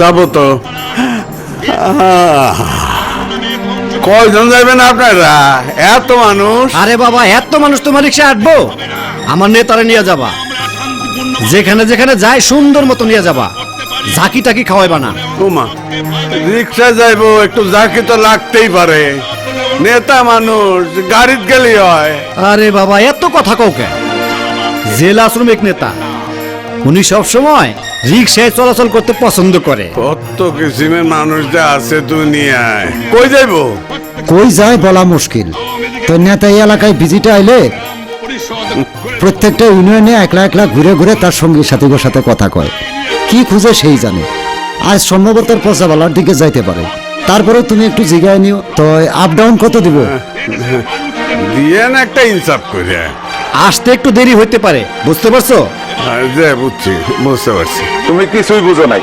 যাব তো। কয়জন যাবেন আপনারা? এত মানুষ? আরে বাবা এত মানুষ তোমার রিক্সা আটবো আমার নেতারে নিয়ে যাবা। যেখানে যেখানে যায় সুন্দর মতো নিয়ে যাবা। ঝাঁকি টাকি খাওয়াইবা না। ওমা রিক্সা যাইবো একটু জাকি তো লাগতেই পারে। নেতা মানুষ গাড়িত গেলি হয়। আরে বাবা এত কথা কৌকে জেলা শ্রমিক নেতা উনি সব সময় রিক্সায় চলাচল করতে পছন্দ করে। কত কিসিমের মানুষ যা আছে দুনিয়ায়। কই যাইবো? কই যায় বলা মুশকিল। তো নেতা এই এলাকায় ভিজিটে আইলে প্রত্যেকটা ইউনিয়নে একলা একলা ঘুরে ঘুরে তার সঙ্গী সাথীদের সাথে কথা কয়। কি খুঁজে সেই জানে। আজ সম্ভবত পচাবালার দিকে যাইতে পারে। তারপরে তুমি একটু জিগায় নিও। তো আপ ডাউন কত দিব? দিয়েন একটা ইনসাফ করে আসতে একটু দেরি হইতে পারে। বুঝতে পারছ? যে বুঝছি বুঝতে পারছি। তুমি কিছুই বুঝো নাই।